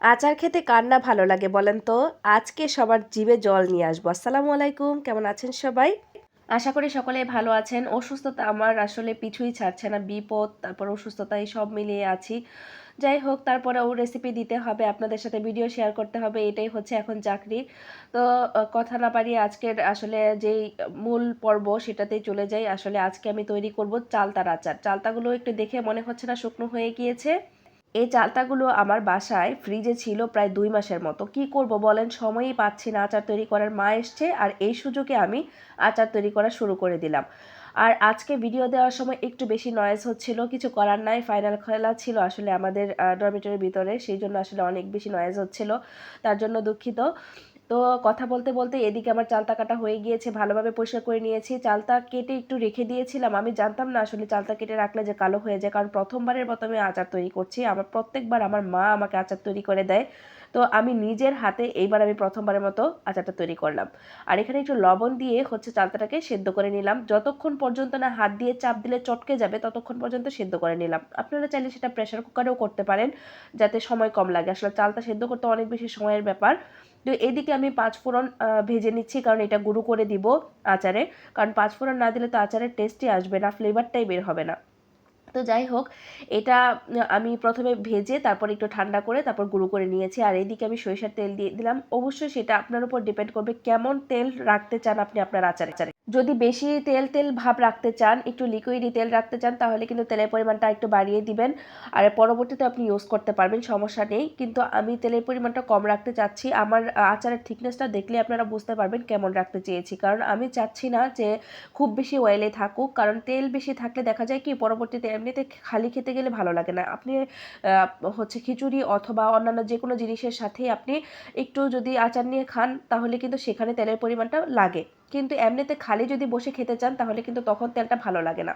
আচার খেতে কার না ভালো লাগে বলেন তো? আজকে সবার জিভে জল নিয়ে আসব। আসসালামু আলাইকুম, কেমন আছেন সবাই? আশা করি সকলে ভালো আছেন। অসুস্থতা আমার আসলে পিছুই ছাড়ছে না, বিপদ, তারপর অসুস্থতা সব মিলিয়ে আছি। যাই হোক তারপরে ও রেসিপি দিতে হবে, আপনাদের সাথে ভিডিও শেয়ার করতে হবে, এটাই হচ্ছে এখন চাকরি। তো কথা না পারিয়ে আজকের আসলে যেই মূল পর্ব সেটাতেই চলে যাই। আসলে আজকে আমি তৈরি করব চালতার আচার। চালতাগুলো একটু দেখে মনে হচ্ছে না শুকনো হয়ে গিয়েছে। এই চালটাগুলো আমার বাসায় ফ্রিজে ছিল প্রায় দুই মাসের মতো। কি করব বলেন? সময়ই পাচ্ছি না। আচার তৈরি করার মা এসছে আর এই সুযোগে আমি আচার তৈরি করা শুরু করে দিলাম। আর আজকে ভিডিও দেওয়ার সময় একটু বেশি নয়েজ হচ্ছিল। কিছু করার নাই। ফাইনাল খেলা ছিল আসলে আমাদের ডরমিটরির ভিতরে। সেই জন্য আসলে অনেক বেশি নয়েজ হচ্ছিল। তার জন্য দুঃখিত। তো কথা বলতে বলতে এদিকে আমার চালতা কাটা হয়ে গিয়েছে, ভালোভাবে পরিষ্কার করে নিয়েছি। চালতা কেটে একটু রেখে দিয়েছিলাম। আমি জানতাম না আসলে চালতা কেটে রাখলে যে কালো হয়ে যায়, কারণ প্রথমবারের মতো আমি আচার তৈরি করছি। আমার প্রত্যেকবার আমার মা আমাকে আচার তৈরি করে দেয়। তো আমি নিজের হাতে এইবার আমি প্রথমবারের মতো আচারটা তৈরি করলাম। আর এখানে একটু লবণ দিয়ে হচ্ছে চালতাটাকে সেদ্ধ করে নিলাম। যতক্ষণ পর্যন্ত না হাত দিয়ে চাপ দিলে চটকে যাবে, ততক্ষণ পর্যন্ত সেদ্ধ করে নিলাম। আপনারা চাইলে সেটা প্রেশার কুকারেও করতে পারেন, যাতে সময় কম লাগে। আসলে চালতা সেদ্ধ করতে অনেক বেশি সময়ের ব্যাপার। তো এদিকে আমি পাঁচ ফোড়ন ভেজে নিচ্ছি, কারণ এটা গুঁড়ো করে দিব আচারে। কারণ পাঁচ ফোড়ন না দিলে তো আচারের টেস্টই আসবে না ফ্লেভারটাই বের হবে না। তো যাই হোক, এটা আমি প্রথমে ভেজে তারপর একটু ঠান্ডা করে তারপর গুঁড়ো করে নিয়েছি। আর এইদিকে আমি সরিষার তেল দিয়ে দিলাম। অবশ্যই সেটা আপনার উপর ডিপেন্ড করবে কেমন তেল রাখতে চান আপনি আপনার আচারে। যদি বেশি তেল তেল ভাব রাখতে চান, একটু লিকুইডি তেল রাখতে চান, তাহলে কিন্তু তেলের পরিমাণটা একটু বাড়িয়ে দিবেন। আর পরবর্তীতে আপনি ইউজ করতে পারবেন, সমস্যা নেই। কিন্তু আমি তেলের পরিমাণটা কম রাখতে চাচ্ছি। আমার আচারের থিকনেসটা দেখলে আপনারা বুঝতে পারবেন কেমন রাখতে চেয়েছি। কারণ আমি চাচ্ছি না যে খুব বেশি অয়েলে থাকুক। কারণ তেল বেশি থাকলে দেখা যায় কি, পরবর্তীতে এমনিতে খালি খেতে গেলে ভালো লাগে না। আপনি হচ্ছে খিচুড়ি অথবা অন্যান্য যে কোনো জিনিসের সাথে আপনি একটু যদি আচার নিয়ে খান, তাহলে কিন্তু সেখানে তেলের পরিমাণটা লাগে। কিন্তু এমনিতে খালি যদি বসে খেতে চান তাহলে কিন্তু তখন তেলটা ভালো লাগে না।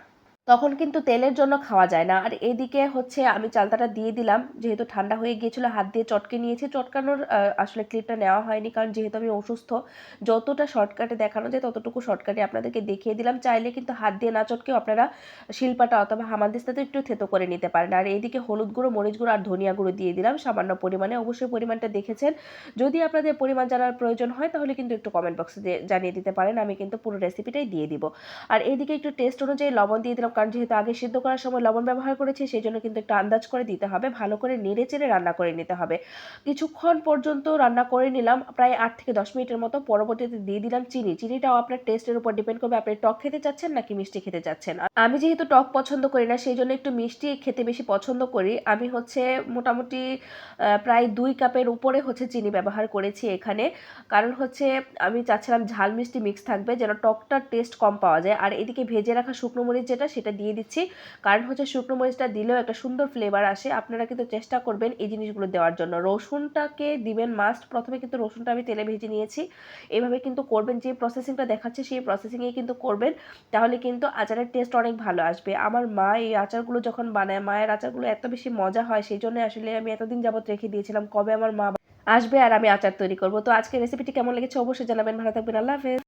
তখন কিন্তু তেলের জন্য খাওয়া যায় না। আর এদিকে হচ্ছে আমি চালতাটা দিয়ে দিলাম, যেহেতু ঠান্ডা হয়ে গিয়েছিল, হাত দিয়ে চটকে নিয়েছি। চটকানোর আসলে ক্লিপটা নেওয়া হয়নি, কারণ যেহেতু আমি অসুস্থ, যতটা শর্টকাটে দেখানো যায়, ততটুকু শর্টকাটে আপনাদেরকে দেখিয়ে দিলাম। চাইলে কিন্তু হাত দিয়ে না চটকেও আপনারা শিল্পাটা অথবা হামানদিস্তাতে একটু থেতো করে নিতে পারেন। আর এইদিকে হলুদ গুঁড়ো, মরিচ গুঁড়ো আর ধনিয়া গুঁড়ো দিয়ে দিলাম, সামান্য পরিমাণে। অবশ্যই পরিমাণটা দেখেছেন। যদি আপনাদের পরিমাণ জানার প্রয়োজন হয়, তাহলে কিন্তু একটু কমেন্ট বক্সে জানিয়ে দিতে পারেন, আমি কিন্তু পুরো রেসিপিটাই দিয়ে দিব। আর এইদিকে একটু টেস্ট অনুযায়ী লবণ দিয়ে দিলাম কারণ যেহেতু আগে সিদ্ধ করার সময় লবণ ব্যবহার করেছি সেই জন্য কিন্তু একটু আন্দাজ করে দিতে হবে, ভালো করে নেড়ে চেড়ে রান্না করে নিতে হবে। কিছুক্ষণ পর্যন্ত রান্না করে নিলাম, প্রায় আট থেকে দশ মিনিটের মতো। পরবর্তীতে দিয়ে দিলাম চিনি। চিনিটাও আপনার টেস্টের উপর ডিপেন্ড করবে, আপনি টক খেতে চাচ্ছেন নাকি মিষ্টি খেতে চাচ্ছেন। আমি যেহেতু টক পছন্দ করি না, সেই জন্য একটু মিষ্টি খেতে বেশি পছন্দ করি। আমি হচ্ছে মোটামুটি প্রায় দুই কাপের উপরে হচ্ছে চিনি ব্যবহার করেছি এখানে। কারণ হচ্ছে আমি চাচ্ছিলাম ঝাল মিষ্টি মিক্স থাকবে, যেন টকটার টেস্ট কম পাওয়া যায়। আর এদিকে ভেজে রাখা শুকনো মরিচ যেটা সেটা দিয়ে দিচ্ছি। কারণ হচ্ছে শুকনো মরিচটা দিলেও একটা সুন্দর ফ্লেভার আসে। আপনারা কিন্তু চেষ্টা করবেন এই জিনিসগুলো দেওয়ার জন্য। রসুনটাকে দিবেন মাস্ট প্রথমে কিন্তু রসুনটা আমি তেলে ভেজে নিয়েছি। এইভাবে কিন্তু করবেন, যে প্রসেসিংটা দেখাচ্ছে সেই প্রসেসিংয়ে কিন্তু করবেন। তাহলে কিন্তু আচারের টেস্ট অনেক ভালো আসবে। আমার মা এই আচারগুলো যখন বানায়, মায়ের আচারগুলো এত বেশি মজা হয়, সেই জন্য আসলে আমি এতদিন যাবত রেখে দিয়েছিলাম কবে আমার মা আসবে আর আমি আচার তৈরি করব। তো আজকে রেসিপিটি কেমন লেগেছে অবশ্যই জানাবেন। ভালো থাকবেন। আল্লাহ হাফেজ।